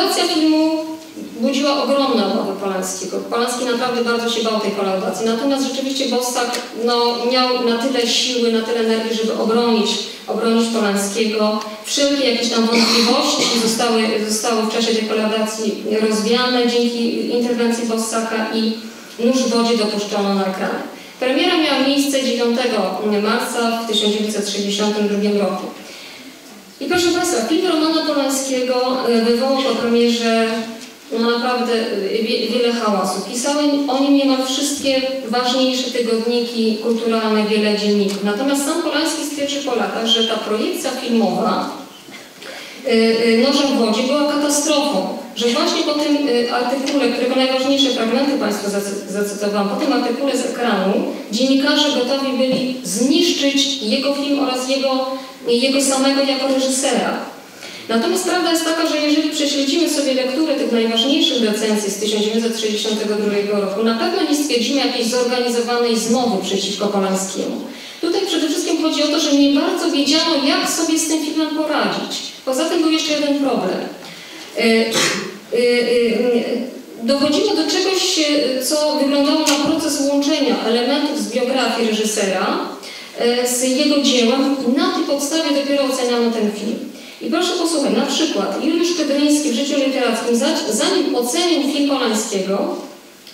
Kolaudacja filmu budziła ogromne obawy Polanskiego. Polanski naprawdę bardzo się bał tej kolaudacji. Natomiast rzeczywiście Bossak no, miał na tyle siły, na tyle energii, żeby obronić, obronić Polanskiego. Wszelkie jakieś tam wątpliwości zostały, zostały w czasie tej kolaudacji rozwiane dzięki interwencji Bossaka i nóż w wodzie dopuszczono na ekran. Premiera miała miejsce 9 marca w 1962 roku. I proszę Państwa, film Romana Polańskiego e, wywołał po premierze no naprawdę e, wiele hałasu. Pisały o nim niemal wszystkie ważniejsze tygodniki kulturalne, wiele dzienników. Natomiast sam Polański stwierdził po latach, że ta projekcja filmowa e, Noża w wodzie była katastrofą, że właśnie po tym artykule, którego najważniejsze fragmenty Państwu zacytowałam, po tym artykule z ekranu dziennikarze gotowi byli zniszczyć jego film oraz jego jego samego jako reżysera. Natomiast prawda jest taka, że jeżeli prześledzimy sobie lekturę tych najważniejszych recenzji z 1962 roku, na pewno nie stwierdzimy jakiejś zorganizowanej zmowy przeciwko Polańskiemu. Tutaj przede wszystkim chodzi o to, że nie bardzo wiedziano, jak sobie z tym filmem poradzić. Poza tym był jeszcze jeden problem. E, e, e, dochodziło do czegoś, co wyglądało na proces łączenia elementów z biografii reżysera z jego dziełem i na tej podstawie dopiero oceniano ten film. I proszę posłuchać, na przykład Juliusz Kedryński w życiu literackim, zanim ocenił film Polańskiego,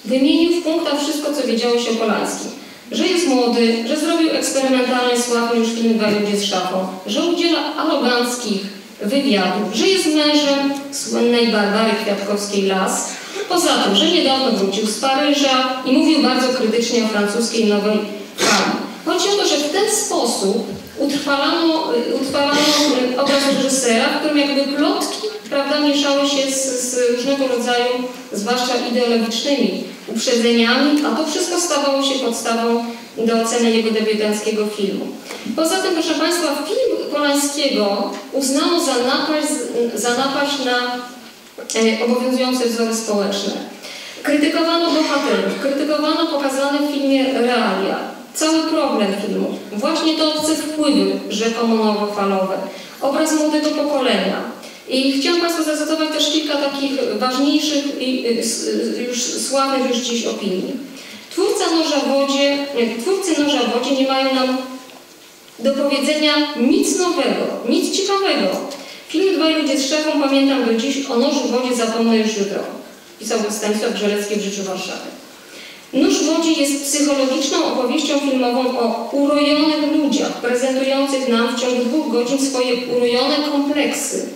wymienił w punktach wszystko, co wiedziało się o Polańskim. Że jest młody, że zrobił eksperymentalny, sławny już film Dwa ludzie z szafą, że udziela aroganckich wywiadów, że jest mężem słynnej Barbary Kwiatkowskiej-Las, poza tym, że niedawno wrócił z Paryża i mówił bardzo krytycznie o francuskiej nowej fali. Chodzi o to, że w ten sposób utrwalano, utrwalano obraz reżysera, w którym jakby plotki prawda, mieszały się z, z różnego rodzaju, zwłaszcza ideologicznymi uprzedzeniami, a to wszystko stawało się podstawą do oceny jego debiutanckiego filmu. Poza tym, proszę Państwa, film Polańskiego uznano za napaść, za napaść na e, obowiązujące wzory społeczne. Krytykowano bohaterów, krytykowano pokazane w filmie realia, Cały problem filmu, właśnie te obce wpływy rzekomo nowofalowe, obraz młodego pokolenia. I chciałam Państwu zacytować też kilka takich ważniejszych i już sławnych już dziś opinii. Twórca noża wodzie, twórcy noża wodzie nie mają nam do powiedzenia nic nowego, nic ciekawego. Film Dwaj ludzie z szefą pamiętam do dziś, o nożu w wodzie zapomnę już jutro. Pisał Stanisław Grzelecki w życiu Warszawy. Nóż w jest psychologiczną opowieścią filmową o urojonych ludziach, prezentujących nam w ciągu dwóch godzin swoje urojone kompleksy.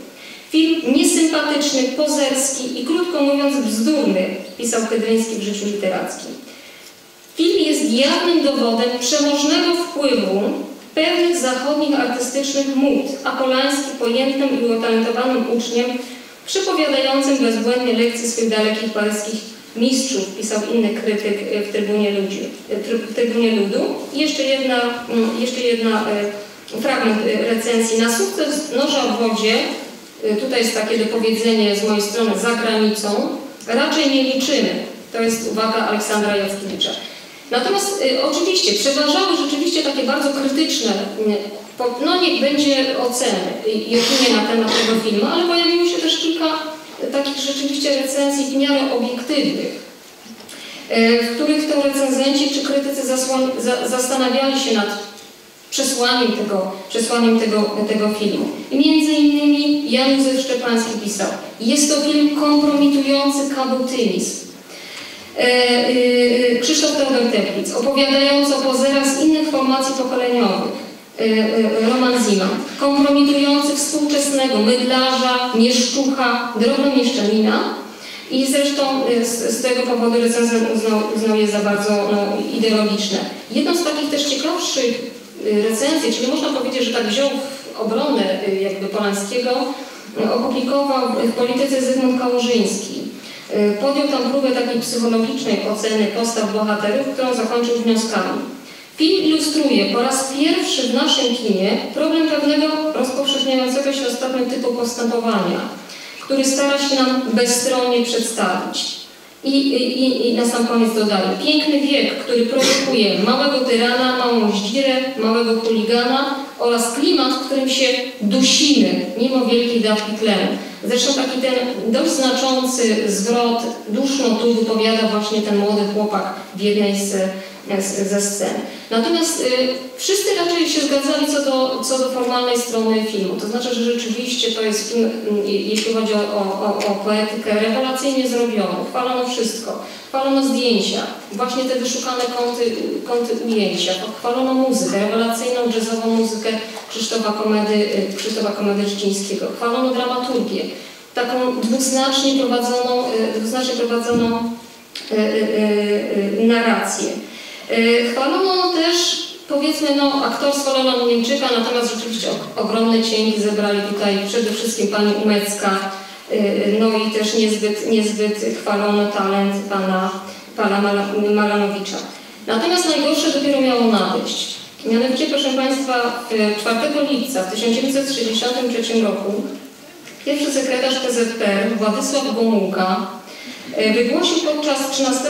Film niesympatyczny, pozerski i krótko mówiąc bzdurny, pisał Kedryński w życiu literackim. Film jest jawnym dowodem przemożnego wpływu zachodnich artystycznych mód, a Polański pojętnym i utalentowanym uczniem, przypowiadającym bezbłędnie lekcje swych dalekich paryskich mistrzów, pisał inny krytyk e, w Trybunie, Ludzi, e, w Trybunie Ludu. I jeszcze jedna, mm, jeszcze jedna e, fragment recenzji. Na sukces Noża w wodzie, tutaj jest takie dopowiedzenie z mojej strony za granicą, raczej nie liczymy. To jest uwaga Aleksandra Jackiewicza. Natomiast y, oczywiście przeważały rzeczywiście takie bardzo krytyczne, y, no niech będzie oceny i, opinie na temat tego filmu, ale pojawiło się też kilka takich rzeczywiście recenzji w miarę obiektywnych, e, w których to recenzenci czy krytycy za, zastanawiali się nad przesłaniem tego, przesłaniem tego, tego filmu. I między innymi Jan Józef Szczepański pisał, jest to film kompromitujący kabutynizm. E, e, Krzysztof Teodor Teplic, opowiadający o pozerach z innych formacji pokoleniowych. Roman Zima, kompromitujący współczesnego mydlarza, mieszczucha, drobnomieszczanina i zresztą z, z tego powodu recenzent uznał, uznał je za bardzo no, ideologiczne. Jedną z takich też ciekawszych recenzji, czyli można powiedzieć, że tak wziął w obronę jakby Polańskiego, opublikował w polityce Zygmunt Kałużyński. Podjął tam próbę takiej psychologicznej oceny postaw bohaterów, którą zakończył wnioskami. Film ilustruje po raz pierwszy w naszym kinie problem pewnego rozpowszechniającego się ostatnio typu postępowania, który stara się nam bezstronnie przedstawić. I, i, I na sam koniec dodaję, piękny wiek, który produkuje małego tyrana, małą zdzirę, małego chuligana oraz klimat, w którym się dusimy, mimo wielkiej dawki tlenu. Zresztą taki ten dość znaczący zwrot duszno tu wypowiada właśnie ten młody chłopak w jednej z, ze scen. Natomiast y, wszyscy raczej się zgadzali co do, co do formalnej strony filmu. To znaczy, że rzeczywiście to jest film, y, jeśli chodzi o, o, o poetykę, rewelacyjnie zrobiony. Chwalono wszystko. Chwalono zdjęcia, właśnie te wyszukane kąty, kąty ujęcia. Chwalono muzykę, rewelacyjną jazzową muzykę Krzysztofa Komedy, y, Krzysztofa Komedy Szczcińskiego. Chwalono dramaturgię, taką dwuznacznie prowadzoną, y, dwuznacznie prowadzoną narrację. Chwalono też powiedzmy no, aktorstwo Lola Niemczyka, natomiast rzeczywiście ogromne cięgi zebrali tutaj przede wszystkim pani Umecka, no i też niezbyt, niezbyt chwalono talent pana, pana Malanowicza. Natomiast najgorsze dopiero miało nadejść. Mianowicie, proszę Państwa, 4 lipca w 1963 roku pierwszy sekretarz PZPR Władysław Gomułka wygłosił podczas 13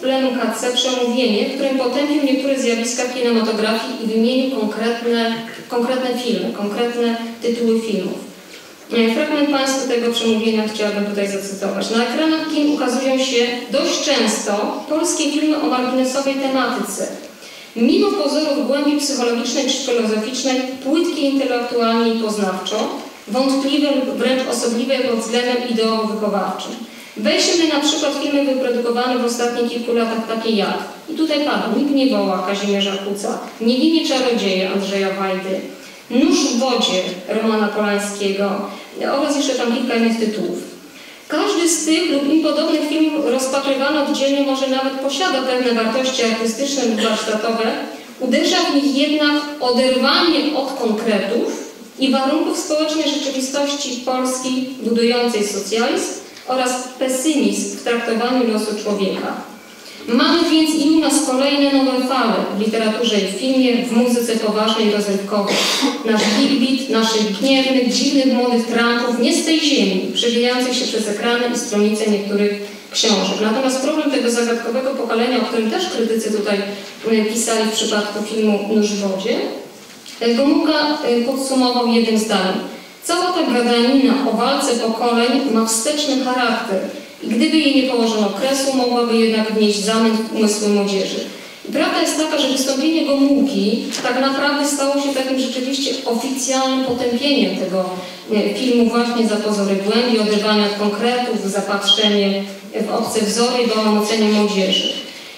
plenum KC przemówienie, w którym potępił niektóre zjawiska kinematografii i wymienił konkretne, konkretne filmy, konkretne tytuły filmów. E, fragment Państwu tego przemówienia chciałabym tutaj zacytować. Na ekranach kin ukazują się dość często polskie filmy o marginesowej tematyce, Mimo pozorów głębi psychologicznej czy filozoficznej, płytkie intelektualnie i poznawczo, wątpliwe lub wręcz osobliwe pod względem ideowo-wychowawczym. Weźmy na przykład filmy wyprodukowane w ostatnich kilku latach takie jak, i tutaj pada, Nikt nie woła Kazimierza Kuca, Niewinie czarodzieje Andrzeja Wajdy, Nóż w wodzie Romana Polańskiego oraz jeszcze tam kilka innych tytułów. Każdy z tych lub im podobnych filmów rozpatrywany oddzielnie może nawet posiada pewne wartości artystyczne lub warsztatowe, uderza w nich jednak oderwanie od konkretów i warunków społecznej rzeczywistości Polski budującej socjalizm oraz pesymizm w traktowaniu losu człowieka. Mamy więc i u nas kolejne nowe fale w literaturze i w filmie, w muzyce poważnej i rozrywkowej. Nasz big naszych gniewnych, dziwnych młodych trampów nie z tej ziemi, przewijających się przez ekrany i stronice niektórych książek. Natomiast problem tego zagadkowego pokolenia, o którym też krytycy tutaj e, pisali w przypadku filmu Nóż w wodzie, e, Gomułka e, podsumował jednym zdaniem. Cała ta gadanina o walce pokoleń ma wsteczny charakter i gdyby jej nie położono kresu, mogłaby jednak wnieść zamęt w umysły młodzieży. I prawda jest taka, że wystąpienie Gomułki tak naprawdę stało się takim rzeczywiście oficjalnym potępieniem tego filmu właśnie za pozory głębi, oderwania od konkretów, zapatrzenie w obce wzory i bałamocenie młodzieży.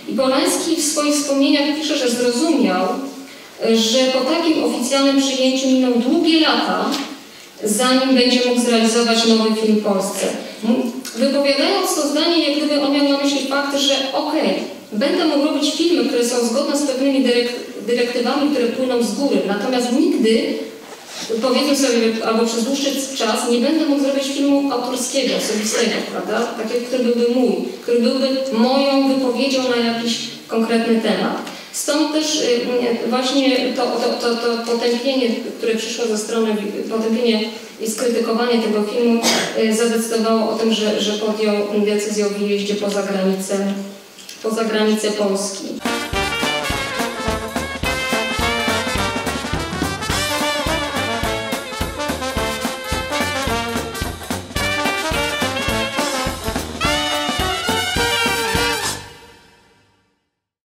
I Polański w swoich wspomnieniach pisze, że zrozumiał, że po takim oficjalnym przyjęciu miną długie lata, zanim będzie mógł zrealizować nowy film w Polsce. Wypowiadając to zdanie, jak gdyby on miał na myśli fakt, że okej, okay, będę mógł robić filmy, które są zgodne z pewnymi dyrektywami, które płyną z góry, natomiast nigdy, powiedzmy sobie, albo przez dłuższy czas, nie będę mógł zrobić filmu autorskiego, osobistego, prawda? Takiego, który byłby mój, który byłby moją wypowiedzią na jakiś konkretny temat. Stąd też y, właśnie to, to, to, to potępienie, które przyszło ze strony, potępienie i skrytykowanie tego filmu y, zadecydowało o tym, że, że podjął decyzję o wyjeździe poza granicę, poza granicę Polski.